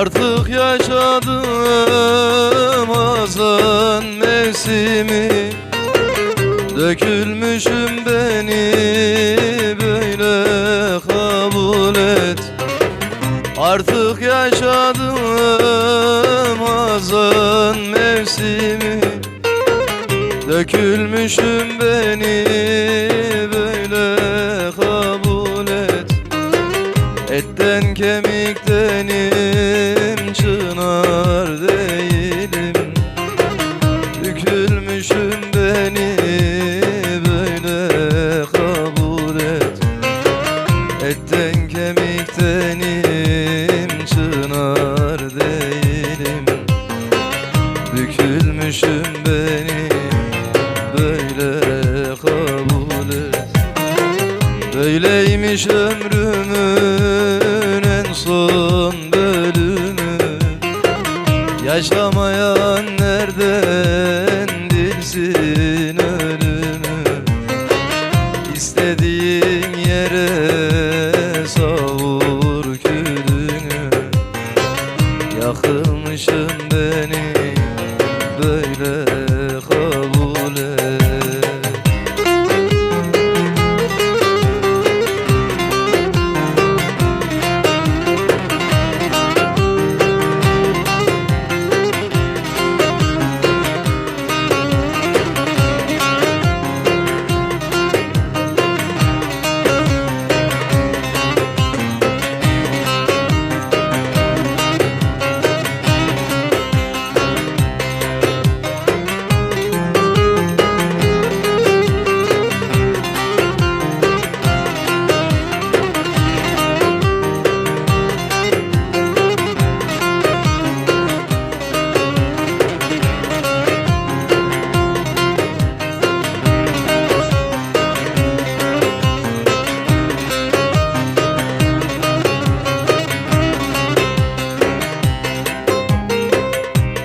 Artık yaşadım azan mevsimi. Dökülmüşüm beni böyle kabul et. Artık yaşadım azan mevsimi. Dökülmüşüm beni böyle Etten kemiktenim çınar değilim. Bükülmüşüm beni böyle kabul et. Etten kemiktenim çınar değilim. Bükülmüşüm beni böyle kabul et. Böyleymiş ömrümün Yaşamayan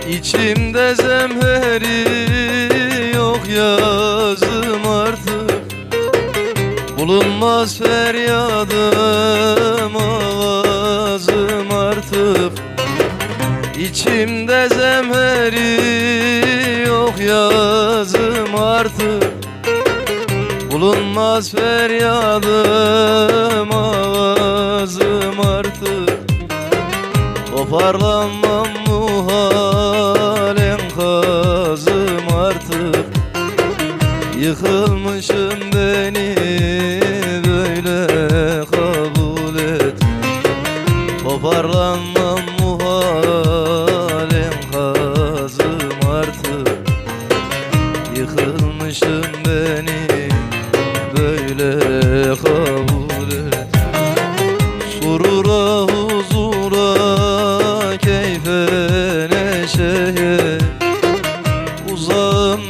İçimde zemheri yok yazım artık. Bulunmaz feryadım ağzım artık. İçimde zemheri yok yazım artık. Bulunmaz feryadım ağzım artık. Toparlanmam Yıkılmışım beni böyle kabul et. Toparlanmam muhal enkazım artık. Yıkılmışım beni böyle kabul et. Surura huzura keyfe neşeye Uzağım